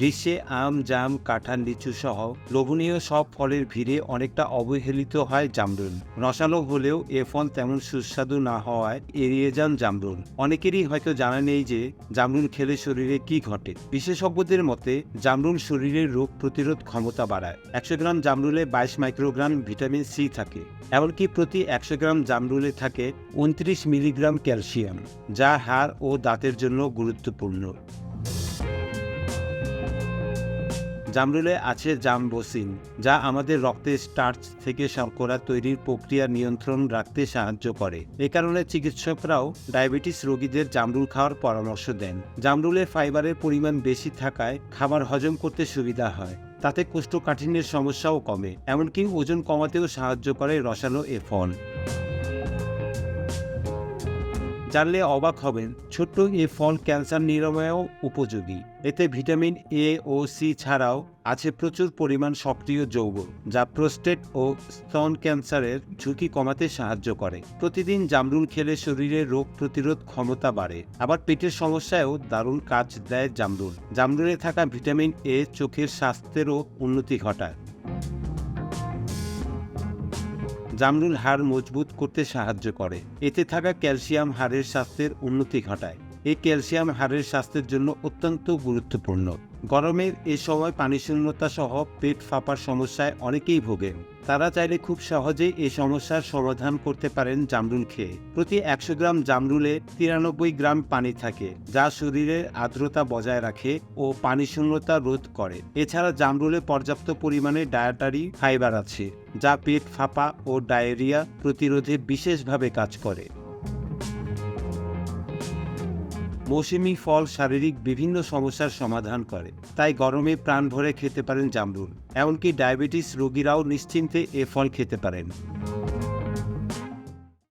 গ্রীষ্মে আম, জাম, কাঁঠাল, লিচু সহ লোভনীয় সব ফলের ভিড়ে অনেকটা অবহেলিত হয় জামরুল। রসালো হলেও এ ফল তেমন সুস্বাদু না হওয়ায় এড়িয়ে যান জামরুল। অনেকেরই হয়তো জানা নেই যে জামরুল খেলে শরীরে কি ঘটে। বিশেষজ্ঞদের মতে, জামরুল শরীরের রোগ প্রতিরোধ ক্ষমতা বাড়ায়। একশো গ্রাম জামরুলে বাইশ মাইক্রোগ্রাম ভিটামিন সি থাকে, এমনকি প্রতি একশো গ্রাম জামরুলে থাকে উনত্রিশ মিলিগ্রাম ক্যালসিয়াম, যা হাড় ও দাঁতের জন্য গুরুত্বপূর্ণ। জামরুলে আছে জামবোসিন, যা আমাদের রক্তে স্টার্চ থেকে শর্করা তৈরির প্রক্রিয়া নিয়ন্ত্রণ রাখতে সাহায্য করে। এ কারণে চিকিৎসকরাও ডায়াবেটিস রোগীদের জামরুল খাওয়ার পরামর্শ দেন। জামরুলে ফাইবারের পরিমাণ বেশি থাকায় খাবার হজম করতে সুবিধা হয়। তাতে কোষ্ঠকাঠিন্যের সমস্যাও কমে, এমনকি ওজন কমাতেও সাহায্য করে রসালো এ ফল। জানলে অবাক হবেন, ছোট্ট এ ফল ক্যান্সার নিরাময়েও উপযোগী। এতে ভিটামিন এ ও সি ছাড়াও আছে প্রচুর পরিমাণ সক্রিয় যৌগ, যা প্রোস্টেট ও স্তন ক্যান্সারের ঝুঁকি কমাতে সাহায্য করে। প্রতিদিন জামরুল খেলে শরীরে রোগ প্রতিরোধ ক্ষমতা বাড়ে। আবার পেটের সমস্যায়ও দারুণ কাজ দেয় জামরুল। জামরুলে থাকা ভিটামিন এ চোখের স্বাস্থ্যেরও উন্নতি ঘটায়। জামরুল হাড় মজবুত করতে সাহায্য করে। এতে থাকা ক্যালসিয়াম হাড়ের স্বাস্থ্যের উন্নতি ঘটায়। এই ক্যালসিয়াম হাড়ের স্বাস্থ্যের জন্য অত্যন্ত গুরুত্বপূর্ণ। গরমের এ সময় পানিশূন্যতা সহ পেট ফাঁপার সমস্যায় অনেকেই ভোগেন। তারা চাইলে খুব সহজেই এই সমস্যার সমাধান করতে পারেন জামরুল খেয়ে। প্রতি একশো গ্রাম জামরুলে তিরানব্বই গ্রাম পানি থাকে, যা শরীরের আর্দ্রতা বজায় রাখে ও পানিশূন্যতা রোধ করে। এছাড়া জামরুলে পর্যাপ্ত পরিমাণে ডায়েটারি ফাইবার আছে, যা পেট ফাঁপা ও ডায়রিয়া প্রতিরোধে বিশেষভাবে কাজ করে। মৌসুমি ফল শারীরিক বিভিন্ন সমস্যার সমাধান করে। তাই গরমে প্রাণ ভরে খেতে পারেন জামরুল। এমনকি ডায়াবেটিস রোগীরাও নিশ্চিন্তে এ ফল খেতে পারেন।